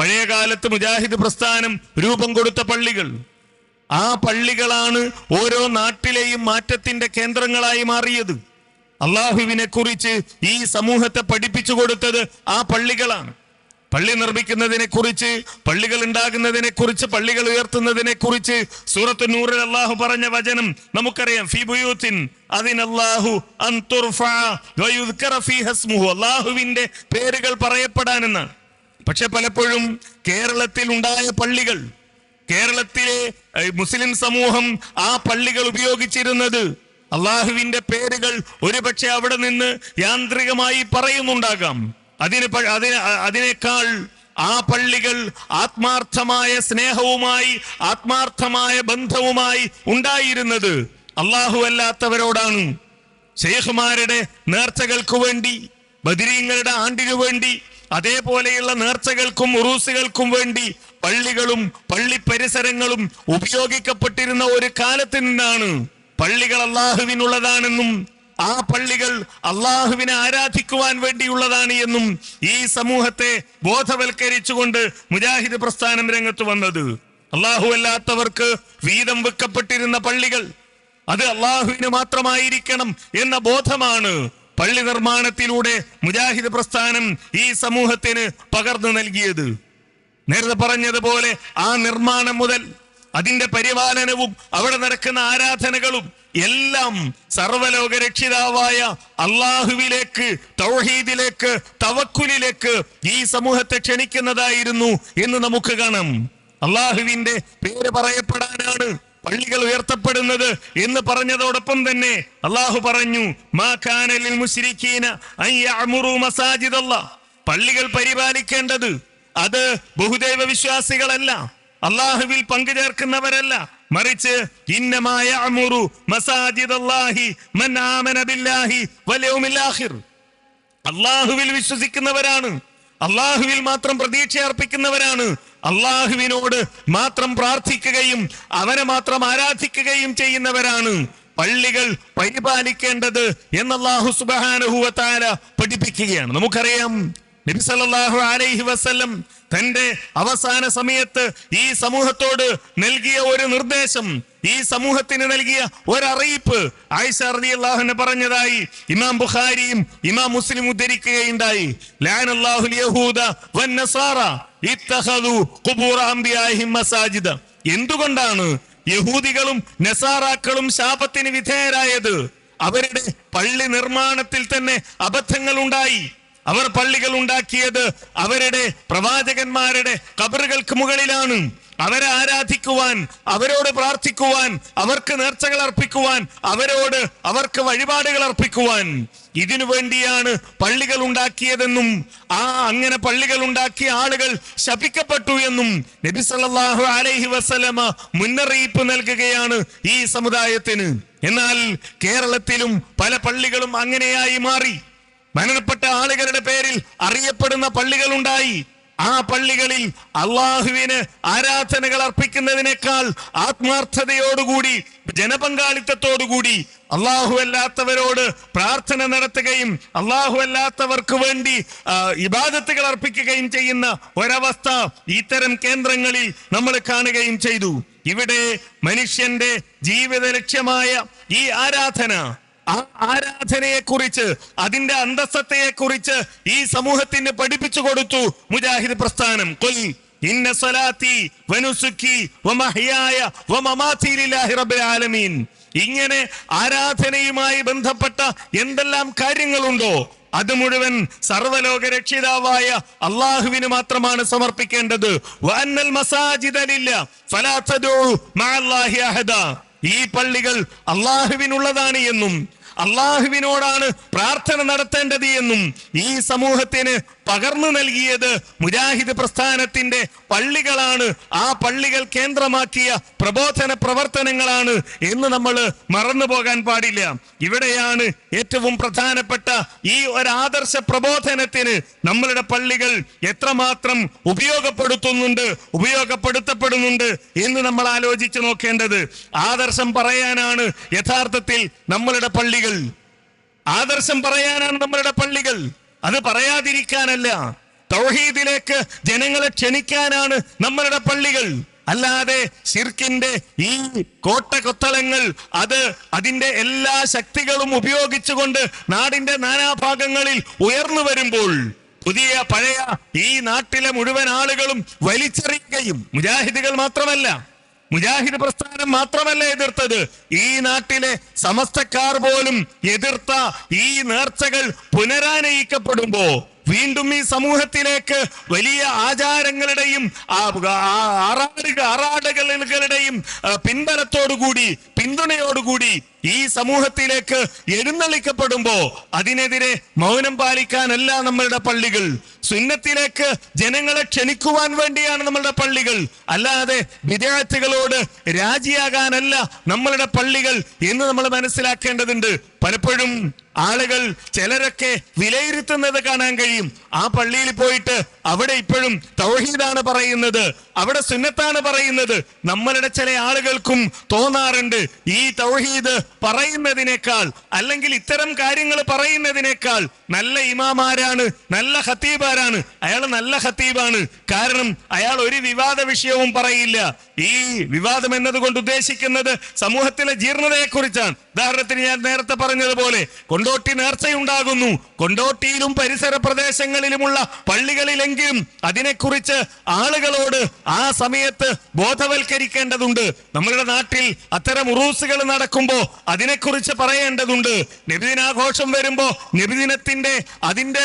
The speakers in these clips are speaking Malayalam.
പഴയ കാലത്ത് മുജാഹിദ് പ്രസ്ഥാനം രൂപം കൊടുത്ത പള്ളികൾ. ആ പള്ളികളാണ് ഓരോ നാട്ടിലെയും മാറ്റത്തിന്റെ കേന്ദ്രങ്ങളായി മാറിയത്. അള്ളാഹുവിനെ കുറിച്ച് ഈ സമൂഹത്തെ പഠിപ്പിച്ചു കൊടുത്തത് ആ പള്ളികളാണ്. പള്ളി നിർമ്മിക്കുന്നതിനെ കുറിച്ച് പള്ളികൾ ഉണ്ടാകുന്നതിനെ കുറിച്ച് പള്ളികൾ ഉയർത്തുന്നതിനെ കുറിച്ച് സൂറത്ത് നൂറിൽ അള്ളാഹു പറഞ്ഞ വചനം നമുക്കറിയാം. ഫി ബുയൂത്തിൻ അതിനല്ലാഹു. അള്ളാഹുവിന്റെ പേരുകൾ പറയപ്പെടാനെന്നാണ്. പക്ഷെ പലപ്പോഴും കേരളത്തിൽ ഉണ്ടായ പള്ളികൾ കേരളത്തിലെ മുസ്ലിം സമൂഹം ആ പള്ളികൾ ഉപയോഗിച്ചിരുന്നത് അള്ളാഹുവിന്റെ പേരുകൾ ഒരുപക്ഷെ അവിടെ നിന്ന് യാന്ത്രികമായി പറയുന്നുണ്ടാകാം. അതിന് അതിന് അതിനേക്കാൾ ആ പള്ളികൾ ആത്മാർത്ഥമായ സ്നേഹവുമായി ആത്മാർത്ഥമായ ബന്ധവുമായി ഉണ്ടായിരുന്നത് അള്ളാഹു അല്ലാത്തവരോടാണ്. ഷെയ്ഖുമാരുടെ നേർച്ചകൾക്ക് വേണ്ടി ബദിരീങ്ങളുടെ ആണ്ടിനു വേണ്ടി അതേപോലെയുള്ള നേർച്ചകൾക്കും ഉറൂസുകൾക്കും വേണ്ടി പള്ളികളും പള്ളി പരിസരങ്ങളും ഉപയോഗിക്കപ്പെട്ടിരുന്ന ഒരു കാലത്ത് നിന്നാണ് പള്ളികൾ അള്ളാഹുവിനുള്ളതാണെന്നും ആ പള്ളികൾ അള്ളാഹുവിനെ ആരാധിക്കുവാൻ വേണ്ടിയുള്ളതാണ് എന്നും ഈ സമൂഹത്തെ ബോധവൽക്കരിച്ചുകൊണ്ട് മുജാഹിദ് പ്രസ്ഥാനം രംഗത്ത് വന്നത്. അള്ളാഹു അല്ലാത്തവർക്ക് വീതം വെക്കപ്പെട്ടിരുന്ന പള്ളികൾ അത് അള്ളാഹുവിന് മാത്രമായിരിക്കണം എന്ന ബോധമാണ് പള്ളി നിർമ്മാണത്തിലൂടെ മുജാഹിദ് പ്രസ്ഥാനം ഈ സമൂഹത്തിന് പകർന്നു നൽകിയത്. നേരത്തെ പറഞ്ഞതുപോലെ ആ നിർമ്മാണം മുതൽ അതിന്റെ പരിപാലനവും അവിടെ നടക്കുന്ന ആരാധനകളും എല്ലാം സർവലോക രക്ഷിതാവായ അള്ളാഹുവിലേക്ക് തൗഹീദിലേക്ക് തവക്കുലിലേക്ക് ഈ സമൂഹത്തെ ക്ഷണിക്കുന്നതായിരുന്നു എന്ന് നമുക്ക് കാണാം. അള്ളാഹുവിന്റെ പേര് പറയപ്പെടാനാണ് പള്ളികൾ ഉയർത്തപ്പെടുന്നത് എന്ന് പറഞ്ഞതോടൊപ്പം തന്നെ അള്ളാഹു പറഞ്ഞു പള്ളികൾ പരിപാലിക്കേണ്ടത് അത് ബഹുദൈവ വിശ്വാസികളല്ല അള്ളാഹുവിൽ പങ്കുചേർക്കുന്നവരല്ല മറിച്ച് ഇന്നമായ അമുറു മസാജിദല്ലാഹി ബില്ലാഹി അള്ളാഹുവിൽ വിശ്വസിക്കുന്നവരാണ്. അള്ളാഹുവിൽ മാത്രം പ്രതീക്ഷ അർപ്പിക്കുന്നവരാണ്. അള്ളാഹുവിനോട് മാത്രം പ്രാർത്ഥിക്കുകയും അവനെ മാത്രം ആരാധിക്കുകയും ചെയ്യുന്നവരാണ്. പള്ളികൾ പരിപാലിക്കേണ്ടത് എന്ന് അള്ളാഹു സുബാനുഹുവത്താല പഠിപ്പിക്കുകയാണ്. നമുക്കറിയാം നബി സല്ലല്ലാഹു അലൈഹി വസല്ലം തന്റെ അവസാന സമയത്ത് ഈ സമൂഹത്തോട് നൽകിയ ഒരു നിർദ്ദേശം ഈ സമൂഹത്തിന് നൽകിയ ഒരറിയിപ്പ് ആയിഷ റളിയല്ലാഹുവിനെ പറഞ്ഞതായി ഇമാം ബുഖാരിയും ഇമാം മുസ്ലിം ഉദ്ധരിക്കുകയുണ്ടായി. എന്തുകൊണ്ടാണ് യഹൂദികളും നസാറാക്കളും ശാപത്തിന് വിധേയരായത്? അവരുടെ പള്ളി നിർമ്മാണത്തിൽ തന്നെ അബദ്ധങ്ങൾ ഉണ്ടായി. അവർ പള്ളികൾ ഉണ്ടാക്കിയത് അവരുടെ പ്രവാചകന്മാരുടെ കബറുകൾക്ക് മുകളിലാണ്. അവരെ ആരാധിക്കുവാൻ അവരോട് പ്രാർത്ഥിക്കുവാൻ അവർക്ക് നേർച്ചകൾ അർപ്പിക്കുവാൻ അവരോട് അവർക്ക് വഴിപാടുകൾ അർപ്പിക്കുവാൻ. ഇതിനു വേണ്ടിയാണ് പള്ളികൾ ഉണ്ടാക്കിയതെന്നും ആ അങ്ങനെ പള്ളികൾ ഉണ്ടാക്കിയ ആളുകൾ ശപിക്കപ്പെട്ടു എന്നും നബി സല്ലല്ലാഹു അലൈഹി വസല്ലമ മുന്നറിയിപ്പ് നൽകുകയാണ് ഈ സമുദായത്തിന്. എന്നാൽ കേരളത്തിലും പല പള്ളികളും അങ്ങനെയായി മാറി. മരണപ്പെട്ട ആളുകളുടെ പേരിൽ അറിയപ്പെടുന്ന പള്ളികളുണ്ടായി. ആ പള്ളികളിൽ അള്ളാഹുവിന് ആരാധനകൾ അർപ്പിക്കുന്നതിനേക്കാൾ ആത്മാർത്ഥതയോടുകൂടി ജനപങ്കാളിത്തത്തോടുകൂടി അള്ളാഹു അല്ലാത്തവരോട് പ്രാർത്ഥന നടത്തുകയും അള്ളാഹു അല്ലാത്തവർക്ക് വേണ്ടി ഇബാദത്തുകൾ അർപ്പിക്കുകയും ചെയ്യുന്ന ഒരവസ്ഥ ഇത്തരം കേന്ദ്രങ്ങളിൽ നമ്മൾ കാണുകയും ചെയ്തു. ഇവിടെ മനുഷ്യന്റെ ജീവിത ലക്ഷ്യമായ ഈ ആരാധന ആ ആരാധനയെ കുറിച്ച് അതിന്റെ അന്തസ്സത്തയെ കുറിച്ച് ഈ സമൂഹത്തിന് പഠിപ്പിച്ചു കൊടുത്തു മുജാഹിദ് പ്രസ്ഥാനം. കൊൽ ഇന്ന സ്വലാത്തി വനുസുക്കി വമമാതി ലില്ലാഹി റബ്ബിൽ ആലമീൻ. ഇങ്ങനെ ആരാധനയുമായി ബന്ധപ്പെട്ട എന്തെല്ലാം കാര്യങ്ങളുണ്ടോ അത് മുഴുവൻ സർവലോക രക്ഷിതാവായ അള്ളാഹുവിന് മാത്രമാണ് സമർപ്പിക്കേണ്ടത്. ഈ പള്ളികൾ അള്ളാഹുവിനുള്ളതാണ് എന്നും അള്ളാഹുവിനോടാണ് പ്രാർത്ഥന നടത്തേണ്ടത് എന്നും ഈ സമൂഹത്തിന് പകർന്നു നൽകിയത് മുജാഹിദ് പ്രസ്ഥാനത്തിന്റെ പള്ളികളാണ്. ആ പള്ളികൾ കേന്ദ്രമാക്കിയ പ്രബോധന പ്രവർത്തനങ്ങളാണ് എന്ന് നമ്മൾ മറന്നു പോകാൻ പാടില്ല. ഇവിടെയാണ് ഏറ്റവും പ്രധാനപ്പെട്ട ഈ ഒരു ആദർശ പ്രബോധനത്തിന് നമ്മളുടെ പള്ളികൾ എത്രമാത്രം ഉപയോഗപ്പെടുത്തുന്നുണ്ട് ഉപയോഗപ്പെടുത്തപ്പെടുന്നുണ്ട് എന്ന് നമ്മൾ ആലോചിച്ചു നോക്കേണ്ടത്. ആദർശം പറയാനാണ് യഥാർത്ഥത്തിൽ നമ്മളുടെ പള്ളികൾ. ആദർശം പറയാനാണ് നമ്മളുടെ പള്ളികൾ. അത് പറയാതിരിക്കാനല്ല. തൗഹീദിലേക്ക് ജനങ്ങളെ ക്ഷണിക്കാനാണ് നമ്മളുടെ പള്ളികൾ. അല്ലാതെ സിർക്കിന്റെ ഈ കോട്ട കൊത്തളങ്ങൾ അത് അതിന്റെ എല്ലാ ശക്തികളും ഉപയോഗിച്ചുകൊണ്ട് നാടിന്റെ നാനാഭാഗങ്ങളിൽ ഉയർന്നു വരുമ്പോൾ പുതിയ പഴയ ഈ നാട്ടിലെ മുഴുവൻ ആളുകളും വലിച്ചെറിയുകയും മുജാഹിദുകൾ മാത്രമല്ല. മുജാഹിദ് പ്രസ്ഥാനം മാത്രമല്ല എതിർത്തത്. ഈ നാട്ടിലെ സമസ്തക്കാർ പോലും എതിർത്ത ഈ നേർച്ചകൾ പുനരാനയിക്കപ്പെടുമ്പോ വീണ്ടും ഈ സമൂഹത്തിലേക്ക് വലിയ ആചാരങ്ങളുടെയും ആറാടുകളുടെയും പിൻബലത്തോടുകൂടി പിന്തുണയോടുകൂടി ഈ സമൂഹത്തിലേക്ക് എഴുന്നള്ളിക്കപ്പെടുമ്പോ അതിനെതിരെ മൗനം പാലിക്കാനല്ല നമ്മളുടെ പള്ളികൾ. സുന്നത്തിലേക്ക് ജനങ്ങളെ ക്ഷണിക്കുവാൻ വേണ്ടിയാണ് നമ്മളുടെ പള്ളികൾ. അല്ലാതെ വിദ്യാർത്ഥികളോട് രാജിയാകാനല്ല നമ്മളുടെ പള്ളികൾ എന്ന് നമ്മൾ മനസ്സിലാക്കേണ്ടതുണ്ട്. പലപ്പോഴും ആളുകൾ ചിലരൊക്കെ വിലയിരുത്തുന്നത് കാണാൻ കഴിയും. ആ പള്ളിയിൽ പോയിട്ട് അവിടെ ഇപ്പോഴും തൗഹീദാണ് പറയുന്നത് അവിടെ സുന്നത്താണ് പറയുന്നത്. നമ്മളുടെ ചില ആളുകൾക്കും തോന്നാറുണ്ട് ഈ തൗഹീദ് പറയുന്നതിനേക്കാൾ അല്ലെങ്കിൽ ഇത്തരം കാര്യങ്ങൾ പറയുന്നതിനേക്കാൾ നല്ല ഇമാമാരാണ് നല്ല ഹത്തീബാരാണ് അയാൾ നല്ല ഹത്തീബാണ് കാരണം അയാൾ ഒരു വിവാദ വിഷയവും പറയില്ല. ഈ വിവാദം എന്നതുകൊണ്ട് ഉദ്ദേശിക്കുന്നത് സമൂഹത്തിലെ ജീർണതയെ കുറിച്ചാണ് ഉദാഹരണത്തിന് ഞാൻ നേരത്തെ പറഞ്ഞതുപോലെ കൊണ്ടോട്ടി നേർച്ചയുണ്ടാകുന്നു. കൊണ്ടോട്ടിയിലും പരിസര പ്രദേശങ്ങളിലുമുള്ള പള്ളികളിലെങ്കിലും അതിനെക്കുറിച്ച് ആളുകളോട് ആ സമയത്ത് ബോധവൽക്കരിക്കേണ്ടതുണ്ട്. നമ്മളുടെ നാട്ടിൽ അത്തരം ഉറൂസുകൾ നടക്കുമ്പോൾ അതിനെക്കുറിച്ച് പറയേണ്ടതുണ്ട്. നബിദിനാഘോഷം വരുമ്പോൾ നബിദിനത്തിന്റെ അതിന്റെ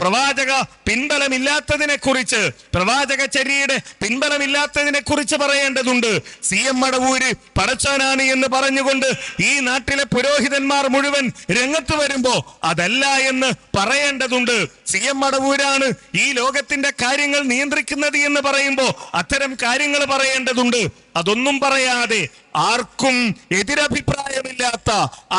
പ്രവാചക പിൻബലമില്ലാത്തതിനെ കുറിച്ച് പ്രവാചക ചര്യയുടെ പിൻബലമില്ലാത്തതിനെ കുറിച്ച് പറയേണ്ടതുണ്ട്. സി എം മടവൂര് പടച്ചോനാണ് എന്ന് പറഞ്ഞുകൊണ്ട് ഈ നാട്ടിലെ പുരോഹിതന്മാർ മുഴുവൻ രംഗത്ത് വരുമ്പോ അതല്ല എന്ന് പറയേണ്ടതുണ്ട്. സി എം മടവൂരാണ് ഈ ലോകത്തിന്റെ കാര്യങ്ങൾ നിയന്ത്രിക്കുന്നത് എന്ന് പറയുമ്പോൾ അത്തരം കാര്യങ്ങൾ പറയേണ്ടതുണ്ട്. അതൊന്നും പറയാതെ ആർക്കും എതിരഭിപ്രായമില്ലാത്ത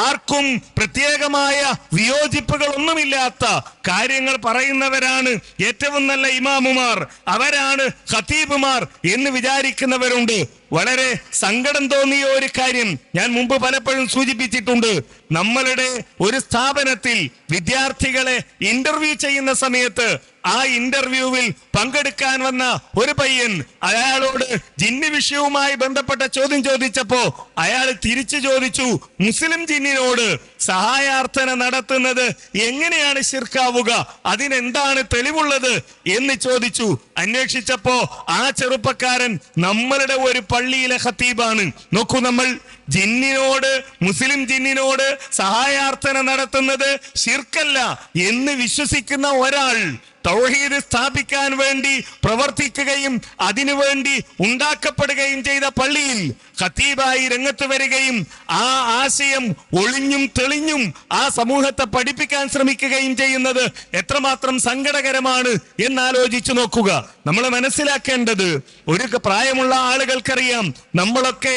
ആർക്കും പ്രത്യേകമായ വിയോജിപ്പുകളൊന്നുമില്ലാത്ത കാര്യങ്ങൾ പറയുന്നവരാണ് ഏറ്റവും നല്ല ഇമാമുമാർ അവരാണ് ഖത്തീബുമാർ എന്ന് വിചാരിക്കുന്നവരുണ്ട്. വളരെ സങ്കടം തോന്നിയ ഒരു കാര്യം ഞാൻ മുമ്പ് പലപ്പോഴും സൂചിപ്പിച്ചിട്ടുണ്ട്. നമ്മളുടെ ഒരു സ്ഥാപനത്തിൽ വിദ്യാർത്ഥികളെ ഇന്റർവ്യൂ ചെയ്യുന്ന സമയത്ത് ആ ഇന്റർവ്യൂവിൽ പങ്കെടുക്കാൻ വന്ന ഒരു പയ്യൻ അയാളോട് ജിന്നി വിഷയവുമായി ബന്ധപ്പെട്ട ചോദ്യം ചോദിച്ചപ്പോ അയാൾ തിരിച്ചു ചോദിച്ചു മുസ്ലിം ജിന്നിനോട് സഹായാർത്ഥന നടത്തുന്നത് എങ്ങനെയാണ് ശിർക്കാവുക? അതിനെന്താണ് തെളിവുള്ളത്? എന്ന് ചോദിച്ചു. അന്വേഷിച്ചപ്പോ ആ ചെറുപ്പക്കാരൻ നമ്മളുടെ ഒരു പള്ളിയിലെ ഹത്തീബാണ് നോക്കൂ നമ്മൾ ജിന്നിനോട് മുസ്ലിം ജിന്നിനോട് സഹായാർത്ഥന നടത്തുന്നത് ശിർക്കല്ല എന്ന് വിശ്വസിക്കുന്ന ഒരാൾ തൗഹീദ് സ്ഥാപിക്കാൻ വേണ്ടി പ്രവർത്തിക്കുകയും അതിനുവേണ്ടി ഉണ്ടാക്കപ്പെടുകയും ചെയ്ത പള്ളിയിൽ ഖത്തീബായി രംഗത്ത് വരികയും ആ ആശയം ഒളിഞ്ഞും തെളിഞ്ഞും ആ സമൂഹത്തെ പഠിപ്പിക്കാൻ ശ്രമിക്കുകയും ചെയ്യുന്നത് എത്രമാത്രം സങ്കടകരമാണ് എന്നാലോചിച്ചു നോക്കുക. നമ്മൾ മനസ്സിലാക്കേണ്ടത് ഒരു പ്രായമുള്ള ആളുകൾക്കറിയാം. നമ്മളൊക്കെ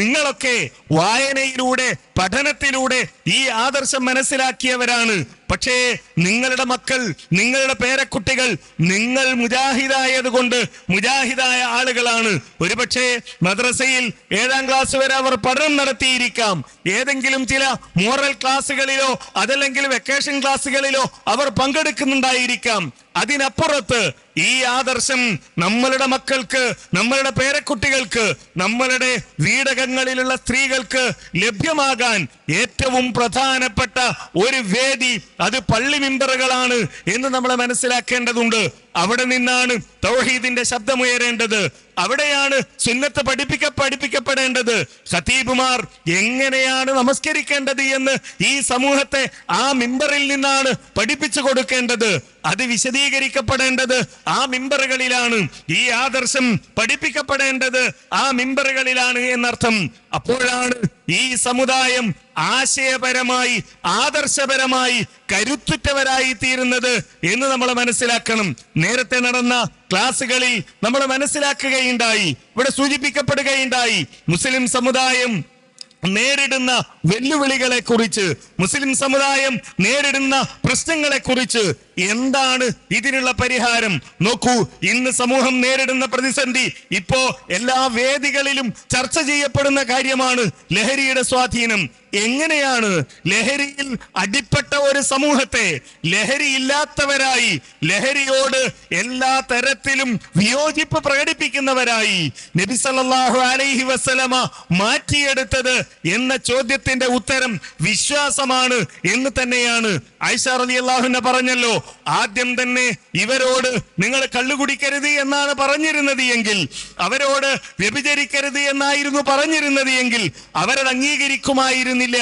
നിങ്ങളൊക്കെ വായനയിലൂടെ പഠനത്തിലൂടെ ഈ ആദർശം മനസ്സിലാക്കിയവരാണ്. പക്ഷേ നിങ്ങളുടെ മക്കൾ നിങ്ങളുടെ പേരക്കുട്ടികൾ നിങ്ങൾ മുജാഹിദായത് കൊണ്ട് മുജാഹിദായ ആളുകളാണ്. ഒരുപക്ഷെ മദ്രസയിൽ ഏഴാം ക്ലാസ് വരെ അവർ പഠനം നടത്തിയിരിക്കാം. ഏതെങ്കിലും ചില മോറൽ ക്ലാസ്സുകളിലോ അതല്ലെങ്കിൽ വെക്കേഷൻ ക്ലാസ്സുകളിലോ അവർ പങ്കെടുക്കുന്നുണ്ടായിരിക്കാം. അതിനപ്പുറത്ത് ഈ ആദർശം നമ്മളുടെ മക്കൾക്ക് നമ്മളുടെ പേരക്കുട്ടികൾക്ക് നമ്മളുടെ വീടകങ്ങളിലുള്ള സ്ത്രീകൾക്ക് ലഭ്യമാകാൻ ഏറ്റവും പ്രധാനപ്പെട്ട ഒരു വേദി അത് പള്ളി മിമ്പറുകളാണ് എന്ന് നമ്മൾ മനസ്സിലാക്കേണ്ടതുണ്ട്. അവിടെ നിന്നാണ് തൗഹീദിന്റെ ശബ്ദമുയരേണ്ടത്. അവിടെയാണ് സുന്നത്ത് പഠിപ്പിക്ക പഠിപ്പിക്കപ്പെടേണ്ടത്. ഖതീബുമാർ എങ്ങനെയാണ് നമസ്കരിക്കേണ്ടത് എന്ന് ഈ സമൂഹത്തെ ആ മിമ്പറിൽ നിന്നാണ് പഠിപ്പിച്ചു കൊടുക്കേണ്ടത്. അത് വിശദീകരിക്കപ്പെടേണ്ടത് ആ മിമ്പറുകളിലാണ്. ഈ ആദർശം പഠിപ്പിക്കപ്പെടേണ്ടത് ആ മിമ്പറുകളിലാണ് എന്നർത്ഥം. അപ്പോഴാണ് ഈ സമുദായം ആശയപരമായി ആദർശപരമായി കരുത്തുറ്റവരായി തീരുന്നത് എന്ന് നമ്മൾ മനസ്സിലാക്കണം. നേരത്തെ നടന്ന ക്ലാസ്സുകളിൽ നമ്മൾ മനസ്സിലാക്കുകയുണ്ടായി ഇവിടെ സൂചിപ്പിക്കപ്പെടുകയുണ്ടായി. മുസ്ലിം സമുദായം നേരിടുന്ന വെല്ലുവിളികളെ കുറിച്ച് മുസ്ലിം സമുദായം നേരിടുന്ന പ്രശ്നങ്ങളെ കുറിച്ച് എന്താണ് ഇതിനുള്ള പരിഹാരം? നോക്കൂ ഇന്ന് സമൂഹം നേരിടുന്ന പ്രതിസന്ധി ഇപ്പോ എല്ലാ വേദികളിലും ചർച്ച ചെയ്യപ്പെടുന്ന കാര്യമാണ് ലഹരിയുടെ സ്വാധീനം. എങ്ങനെയാണ് ലഹരിയിൽ അടിപ്പെട്ട ഒരു സമൂഹത്തെ ലഹരി ഇല്ലാത്തവരായി ലഹരിയോട് എല്ലാ തരത്തിലും വിയോജിപ്പ് പ്രകടിപ്പിക്കുന്നവരായി നബിസല്ലാഹു അലൈഹി വസല്ലമ മാറ്റിയെടുത്തത് എന്ന ചോദ്യത്തിന്റെ ഉത്തരം വിശ്വാസമാണ് എന്ന് തന്നെയാണ്. ഐഷ അള്ളാഹുന പറഞ്ഞല്ലോ ആദ്യം തന്നെ ഇവരോട് നിങ്ങൾ കള്ളുകുടിക്കരുത് എന്നാണ് പറഞ്ഞിരുന്നത് എങ്കിൽ അവരോട് വ്യഭിചരിക്കരുത് എന്നായിരുന്നു പറഞ്ഞിരുന്നത് എങ്കിൽ അവരത് അംഗീകരിക്കുമായിരുന്നില്ല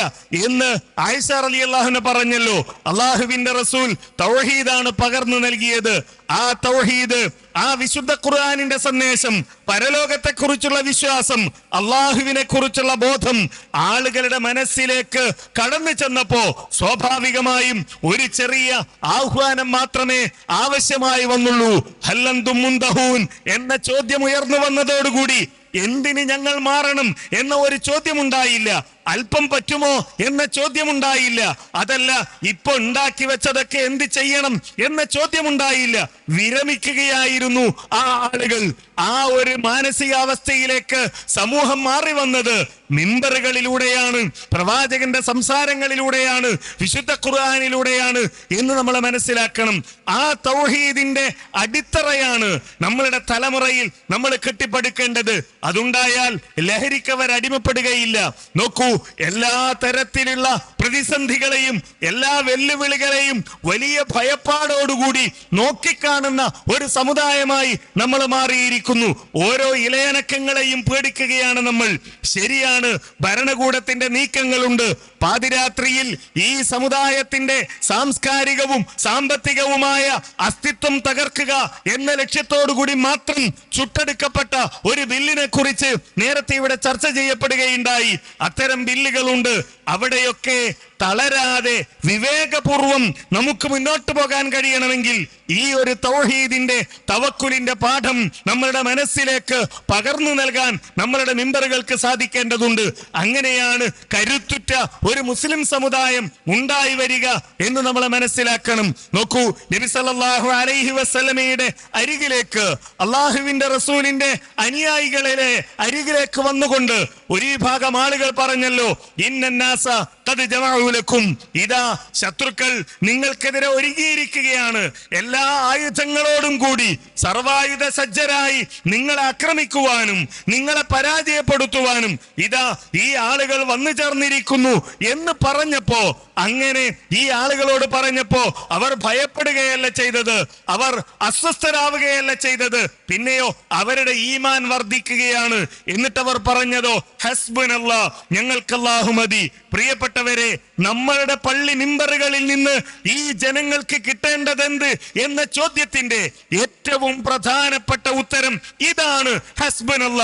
എന്ന് ആയിഷ അലി അള്ളാഹുനെ പറഞ്ഞല്ലോ. അള്ളാഹുവിന്റെ റസൂൽ തൗഹീദാണ് പകർന്നു നൽകിയത്. ആ തൗഹീദ് ആ വിശുദ്ധ ഖുർആനിന്റെ സന്ദേശം പരലോകത്തെ കുറിച്ചുള്ള വിശ്വാസം അള്ളാഹുവിനെ കുറിച്ചുള്ള ബോധം ആളുകളുടെ മനസ്സിലേക്ക് കടന്നു ചെന്നപ്പോ സ്വാഭാവികമായും ഒരു ചെറിയ ആഹ്വാനം മാത്രമേ ആവശ്യമായി വന്നുള്ളൂ. ഹല്ലന്തും മുന്തഹൂൻ എന്ന ചോദ്യം ഉയർന്നു വന്നതോടുകൂടി എന്തിന് ഞങ്ങൾ മാറണം എന്ന ഒരു ചോദ്യമുണ്ടായില്ല. അല്പം പറ്റുമോ എന്ന ചോദ്യം ഉണ്ടായില്ല അതല്ല ഇപ്പൊ ഉണ്ടാക്കി വെച്ചതൊക്കെ എന്ത് ചെയ്യണം എന്ന ചോദ്യം ഉണ്ടായില്ല വിരമിക്കുകയായിരുന്നു ആ ആളുകൾ. ആ ഒരു മാനസികാവസ്ഥയിലേക്ക് സമൂഹം മാറി വന്നത് മിമ്പറുകളിലൂടെയാണ് പ്രവാചകന്റെ സംസാരങ്ങളിലൂടെയാണ് വിശുദ്ധ ഖുർആാനിലൂടെയാണ് എന്ന് നമ്മൾ മനസ്സിലാക്കണം. ആ തൗഹീദിന്റെ അടിത്തറയാണ് നമ്മളുടെ തലമുറയിൽ നമ്മൾ കെട്ടിപ്പടുക്കേണ്ടത്. അതുണ്ടായാൽ ലഹരിക്കവർ അടിമപ്പെടുകയില്ല. നോക്കൂ എല്ലാ തരത്തിലുള്ള പ്രതിസന്ധികളെയും എല്ലാ വെല്ലുവിളികളെയും വലിയ ഭയപ്പാടോടുകൂടി നോക്കിക്കാണുന്ന ഒരു സമുദായമായി നമ്മൾ മാറിയിരിക്കുന്നു. ഓരോ ഇലയനക്കങ്ങളെയും പേടിക്കുകയാണ് നമ്മൾ. ശരിയാണ് ഭരണകൂടത്തിന്റെ നീക്കങ്ങളുണ്ട്. പാതിരാത്രിയിൽ ഈ സമുദായത്തിന്റെ സാംസ്കാരികവും സാമ്പത്തികവുമായ അസ്തിത്വം തകർക്കുക എന്ന ലക്ഷ്യത്തോടുകൂടി മാത്രം ചുട്ടെടുക്കപ്പെട്ട ഒരു ബില്ലിനെ കുറിച്ച് നേരത്തെ ഇവിടെ ചർച്ച ചെയ്യപ്പെടുകയുണ്ടായി. അത്തരം ബില്ലുകളുണ്ട്. അവിടെയൊക്കെ തളരാതെ വിവേകപൂർവം നമുക്ക് മുന്നോട്ട് പോകാൻ കഴിയണമെങ്കിൽ ഈ ഒരു തൗഹീദിന്റെ തവക്കുലിന്റെ പാഠം നമ്മളുടെ മനസ്സിലേക്ക് പകർന്നു നൽകാൻ നമ്മളുടെ മെമ്പറുകൾക്ക് സാധിക്കേണ്ടതുണ്ട്. അങ്ങനെയാണ് കരുത്തുറ്റ ഒരു മുസ്ലിം സമുദായം ഉണ്ടായി വരിക എന്ന് നമ്മൾ മനസ്സിലാക്കണം. നോക്കൂ നബി സല്ലല്ലാഹു അലൈഹി വസല്ലമയുടെ അരികിലേക്ക് അള്ളാഹുവിന്റെ റസൂലിന്റെ അനുയായികളിലെ അരികിലേക്ക് വന്നുകൊണ്ട് ഒരു വിഭാഗം ആളുകൾ പറഞ്ഞല്ലോ ലക്കും ഇതാ ശത്രുക്കൾ നിങ്ങൾക്കെതിരെ ഒരുങ്ങിയിരിക്കുകയാണ്. എല്ലാ ആയുധങ്ങളോടും കൂടി സർവായുധ സജ്ജരായി നിങ്ങളെ ആക്രമിക്കുവാനും നിങ്ങളെ പരാജയപ്പെടുത്തുവാനും ഇതാ ഈ ആളുകൾ വന്നു ചേർന്നിരിക്കുന്നു എന്ന് പറഞ്ഞപ്പോ അങ്ങനെ ഈ ആളുകളോട് പറഞ്ഞപ്പോ അവർ ഭയപ്പെടുകയല്ല ചെയ്തത്. അവർ അസ്വസ്ഥരാവുകയല്ല ചെയ്തത്. പിന്നെയോ അവരുടെ ഈമാൻ വർദ്ധിക്കുകയാണ്. എന്നിട്ട് അവർ പറഞ്ഞതോ ഹസ്ബുനല്ല ഞങ്ങൾക്കല്ലാഹു മതി. പ്രിയപ്പെട്ടവരെ നമ്മളുടെ പള്ളി മിമ്പറുകളിൽ നിന്ന് ഈ ജനങ്ങൾക്ക് കിട്ടേണ്ടതെന്ത് എന്ന ചോദ്യത്തിന്റെ ഏറ്റവും പ്രധാനപ്പെട്ട ഉത്തരം ഇതാണ്. ഹസ്ബനല്ല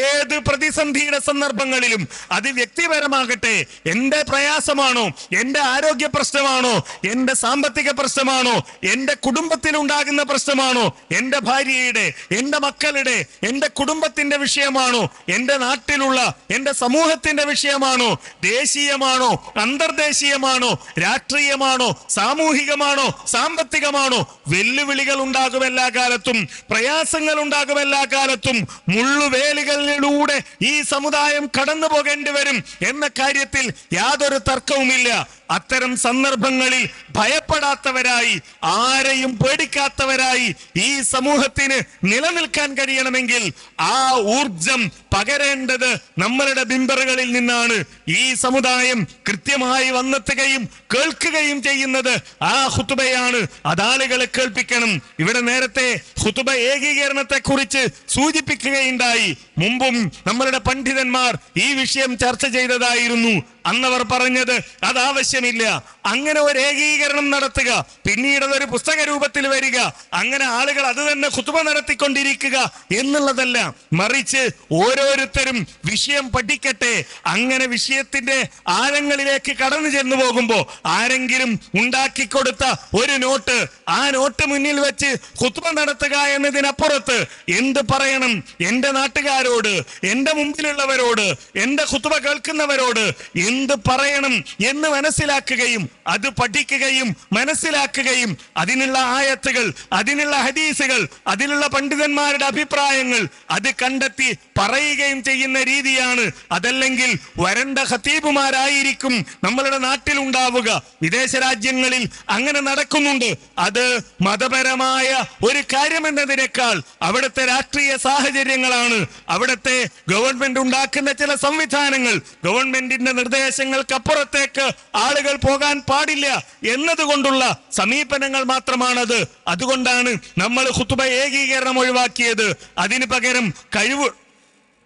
ഏത് പ്രതിസന്ധിയുടെ സന്ദർഭങ്ങളിലും അത് വ്യക്തിപരമാകട്ടെ എന്റെ പ്രയാസമാണോ എന്റെ ആരോഗ്യ പ്രശ്നമാണോ എന്റെ സാമ്പത്തിക പ്രശ്നമാണോ എന്റെ കുടുംബത്തിൽ ഉണ്ടാകുന്ന പ്രശ്നമാണോ എന്റെ ഭാര്യയുടെ എന്റെ മക്കളുടെ എന്റെ കുടുംബത്തിന്റെ വിഷയമാണോ എന്റെ നാട്ടിലുള്ള എന്റെ സമൂഹത്തിന്റെ വിഷയമാണോ ദേശീയമാണോ അന്തർദേശീയമാണോ? രാഷ്ട്രീയമാണോ? സാമൂഹികമാണോ? സാമ്പത്തികമാണോ? വെല്ലുവിളികൾ ഉണ്ടാകും എല്ലാ കാലത്തും പ്രയാസങ്ങൾ ഉണ്ടാകും എല്ലാ കാലത്തും മുള്ളുവേലികളിലൂടെ ഈ സമുദായം കടന്നു പോകേണ്ടി വരും എന്ന കാര്യത്തിൽ യാതൊരു തർക്കവുമില്ല. അത്തരം സന്ദർഭങ്ങളിൽ ഭയപ്പെടാത്തവരായി ആരെയും പേടിക്കാത്തവരായി ഈ സമൂഹത്തിന് നിലനിൽക്കാൻ കഴിയണമെങ്കിൽ ആ ഊർജം പകരേണ്ടത് നമ്മളുടെ ബിംബറുകളിൽ നിന്നാണ്. ഈ സമുദായം കൃത്യമായി വന്നെത്തുകയും കേൾക്കുകയും ചെയ്യുന്നത് ആ ഹുത്തുബയാണ് അതാളുകളെ കേൾപ്പിക്കണം. ഇവിടെ നേരത്തെ ഹുത്തുബ ഏകീകരണത്തെ കുറിച്ച് സൂചിപ്പിക്കുകയുണ്ടായി. മുമ്പും നമ്മളുടെ പണ്ഡിതന്മാർ ഈ വിഷയം ചർച്ച ചെയ്തതായിരുന്നു. അന്നവർ പറഞ്ഞത് അത് ആവശ്യമില്ല. അങ്ങനെ ഒരു ഏകീകരണം നടത്തുക. പിന്നീട് അതൊരു പുസ്തക രൂപത്തിൽ വരിക. അങ്ങനെ ആളുകൾ അത് തന്നെ കുത്തുമ നടത്തിക്കൊണ്ടിരിക്കുക എന്നുള്ളതല്ല. മറിച്ച് ഓരോരുത്തരും വിഷയം പഠിക്കട്ടെ. അങ്ങനെ വിഷയത്തിന്റെ ആഴങ്ങളിലേക്ക് കടന്നു ചെന്നു പോകുമ്പോൾ ആരെങ്കിലും ഉണ്ടാക്കി കൊടുത്ത ഒരു നോട്ട് ആ നോട്ട് മുന്നിൽ വെച്ച് കുത്തുമ നടത്തുക എന്നതിനപ്പുറത്ത് എന്ത് പറയണം? എന്റെ നാട്ടുകാരോട് എന്റെ മുമ്പിലുള്ളവരോട് എന്റെ കുത്തുമ കേൾക്കുന്നവരോട് എന്ത് പറയണം എന്ന് മനസ്സിലാക്കുകയും അത് പഠിക്കുകയും മനസ്സിലാക്കുകയും അതിനുള്ള ആയത്തുകൾ അതിനുള്ള ഹദീസുകൾ അതിലുള്ള പണ്ഡിതന്മാരുടെ അഭിപ്രായങ്ങൾ അത് കണ്ടെത്തി പറയുകയും ചെയ്യുന്ന രീതിയാണ്. അതല്ലെങ്കിൽ വരണ്ട ഖത്തീബുമാരായിരിക്കും നമ്മളുടെ നാട്ടിലുണ്ടാവുക. വിദേശ രാജ്യങ്ങളിൽ അങ്ങനെ നടക്കുന്നുണ്ട്. അത് മതപരമായ ഒരു കാര്യമെന്നതിനേക്കാൾ അവിടുത്തെ രാഷ്ട്രീയ സാഹചര്യങ്ങളാണ്. അവിടുത്തെ ഗവൺമെന്റ് ഉണ്ടാക്കുന്ന ചില സംവിധാനങ്ങൾ ഗവൺമെന്റിന്റെ നിർദ്ദേശങ്ങൾക്കപ്പുറത്തേക്ക് ആളുകൾ പോകാൻ പാടില്ല എന്നതുകൊണ്ടുള്ള സമീപനങ്ങൾ മാത്രമാണത്. അതുകൊണ്ടാണ് നമ്മൾ ഹുത്തുബ ഏകീകരണം ഒഴിവാക്കിയത്. അതിന് പകരം കഴിവ്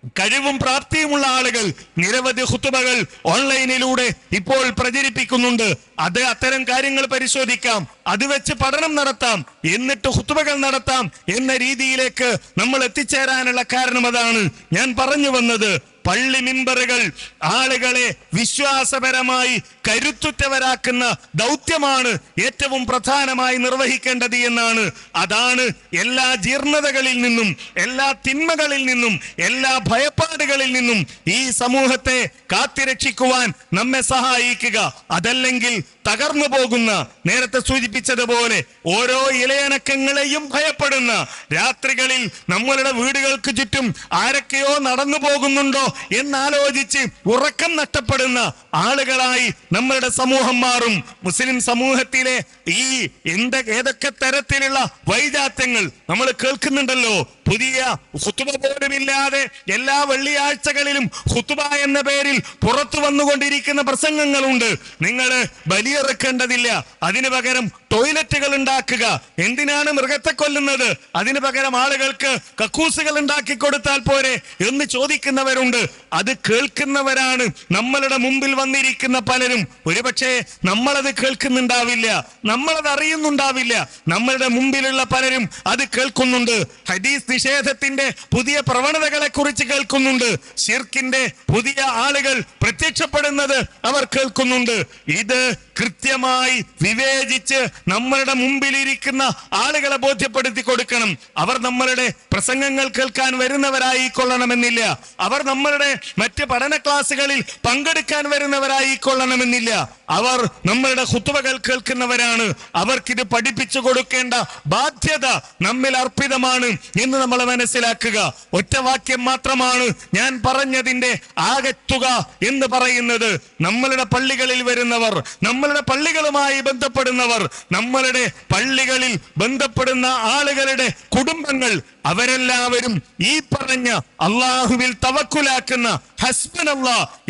കഴിവും പ്രാപ്തിയുമുള്ള ആളുകൾ നിരവധി ഹുത്തുബകൾ ഓൺലൈനിലൂടെ ഇപ്പോൾ പ്രചരിപ്പിക്കുന്നുണ്ട്. അത് അത്തരം കാര്യങ്ങൾ പരിശോധിക്കാം. അത് വെച്ച് പഠനം നടത്താം. എന്നിട്ട് ഹുത്തുബകൾ നടത്താം എന്ന രീതിയിലേക്ക് നമ്മൾ എത്തിച്ചേരാനുള്ള കാരണം അതാണ്. ഞാൻ പറഞ്ഞു വന്നത് പള്ളി മിമ്പറുകൾ ആളുകളെ വിശ്വാസപരമായി കരുത്തുറ്റവരാക്കുന്ന ദൗത്യമാണ് ഏറ്റവും പ്രധാനമായി നിർവഹിക്കേണ്ടത് എന്നാണ്. അതാണ് എല്ലാ ജീർണതകളിൽ നിന്നും എല്ലാ തിന്മകളിൽ നിന്നും എല്ലാ ഭയപ്പാടുകളിൽ നിന്നും ഈ സമൂഹത്തെ കാത്തിരക്ഷിക്കുവാൻ നമ്മെ സഹായിക്കുക. അതല്ലെങ്കിൽ തകർന്നു പോകുന്ന നേരത്തെ സൂചിപ്പിച്ചതുപോലെ ഓരോ ഇലയണക്കങ്ങളെയും ഭയപ്പെടുന്ന രാത്രികളിൽ നമ്മളുടെ വീടുകൾക്ക് ചുറ്റും ആരൊക്കെയോ നടന്നു പോകുന്നുണ്ടോ എന്നാലോചിച്ച് ഉറക്കം നഷ്ടപ്പെടുന്ന ആളുകളായി നമ്മളുടെ സമൂഹം മാറും. മുസ്ലിം സമൂഹത്തിലെ ഈ എന്ത ഏതൊക്കെ തരത്തിലുള്ള വൈജാത്യങ്ങൾ നമ്മൾ കേൾക്കുന്നുണ്ടല്ലോ. പുതിയ ഹുത്തുബ പോലുമില്ലാതെ എല്ലാ വെള്ളിയാഴ്ചകളിലും ഹുത്തുബ എന്ന പേരിൽ പുറത്തു വന്നുകൊണ്ടിരിക്കുന്ന പ്രസംഗങ്ങളുണ്ട്. നിങ്ങൾ ബലിയിറക്കേണ്ടതില്ല. അതിനു പകരം ടോയ്ലറ്റുകൾ ഉണ്ടാക്കുക. എന്തിനാണ് മൃഗത്തെ കൊല്ലുന്നത്? അതിനു പകരം ആളുകൾക്ക് കക്കൂസുകൾ ഉണ്ടാക്കി കൊടുത്താൽ പോരെ എന്ന് ചോദിക്കുന്നവരുണ്ട്. അത് കേൾക്കുന്നവരാണ് നമ്മളുടെ മുമ്പിൽ വന്നിരിക്കുന്ന പലരും. ഒരുപക്ഷെ നമ്മളത് കേൾക്കുന്നുണ്ടാവില്ല. നമ്മളത് അറിയുന്നുണ്ടാവില്ല നമ്മളുടെ മുമ്പിലുള്ള പലരും അത് കേൾക്കുന്നുണ്ട്. ഹദീസ് നിഷേധത്തിന്റെ പുതിയ പ്രവണതകളെ കുറിച്ച് കേൾക്കുന്നുണ്ട്. ഷിർക്കിന്റെ പുതിയ ആളുകൾ പ്രത്യക്ഷപ്പെടുന്നത് അവർ കേൾക്കുന്നുണ്ട്. ഇത് കൃത്യമായി വിവേചിച്ച് നമ്മളുടെ മുമ്പിലിരിക്കുന്ന ആളുകളെ ബോധ്യപ്പെടുത്തി കൊടുക്കണം. അവർ നമ്മളുടെ പ്രസംഗങ്ങൾ കേൾക്കാൻ വരുന്നവരായി കൊള്ളണമെന്നില്ല അവർ നമ്മളുടെ മറ്റ് പഠന ക്ലാസ്സുകളിൽ പങ്കെടുക്കാൻ വരുന്നവരായി കൊള്ളണമെന്നില്ല അവർ നമ്മളുടെ ഹുത്തുവകൾ കേൾക്കുന്നവരാണ്. അവർക്കിത് പഠിപ്പിച്ചു കൊടുക്കേണ്ട ബാധ്യത നമ്മിൽ അർപ്പിതമാണ് എന്ന് നമ്മൾ മനസ്സിലാക്കുക. ഒറ്റ വാക്യം മാത്രമാണ് ഞാൻ പറഞ്ഞതിന്റെ ആകത്തുക എന്ന് പറയുന്നത് നമ്മളുടെ പള്ളികളിൽ വരുന്നവർ നമ്മളുടെ പള്ളികളുമായി ബന്ധപ്പെടുന്നവർ നമ്മളുടെ പള്ളികളിൽ ബന്ധപ്പെടുന്ന ആളുകളുടെ കുടുംബങ്ങൾ അവരെല്ലാവരും ഈ പറഞ്ഞ അള്ളാഹുവിൽ തവക്കുലാക്കുന്ന ഹസ്ബനല്ല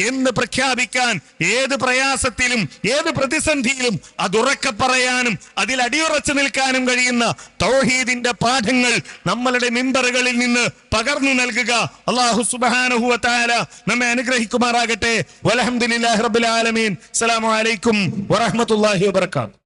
എന്ന് പ്രഖ്യാപിക്കാൻ ഏത് പ്രയാസത്തിലും ഏത് പ്രതിസന്ധിയിലും അതുറക്കെ പറയാനും അതിൽ അടിയുറച്ചു നിൽക്കാനും കഴിയുന്ന തൗഹീദിന്റെ പാഠങ്ങൾ നമ്മളുടെ മിമ്പറുകളിൽ നിന്ന് പകർന്നു നൽകുക. അള്ളാഹു സുബാനഹുവ താര നമ്മെ അനുഗ്രഹിക്കുമാറാകട്ടെ. വലഹമുല്ലാഹി റബ്ബുൽ ആലമീൻ. അസ്സലാമു അലൈക്കും വറഹ്മത്തുള്ളാഹി വബറകാതുഹു.